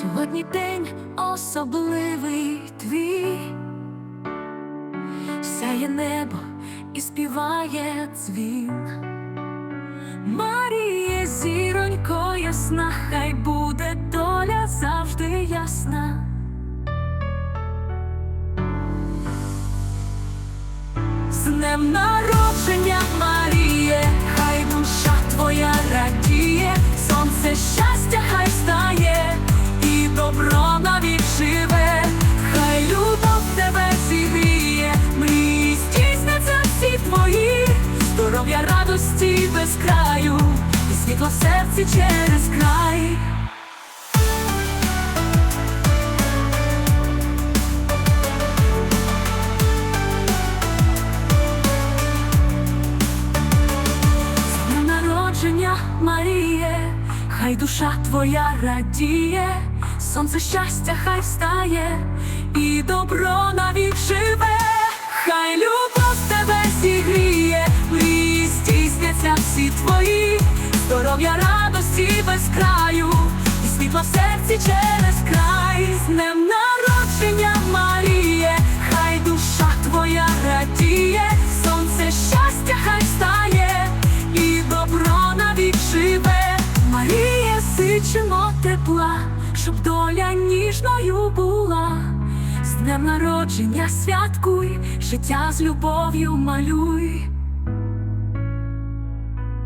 Сьогодні день особливий твій, сяє небо і співає дзвін. Маріє, зіронько ясна, хай буде доля завжди ясна. З днем народження, радості без краю, і світло в серці через край. З народження, Маріє, хай душа твоя радіє, сонце щастя хай встає, і добро навік живе, всі твої, здоров'я радості без краю, і світло в серці через край, з днем народження, Маріє, хай душа твоя радіє, сонце щастя хай встає, і добро навік живе, Марія, сичимо тепла, щоб доля ніжною була. З днем народження святкуй, життя з любов'ю малюй,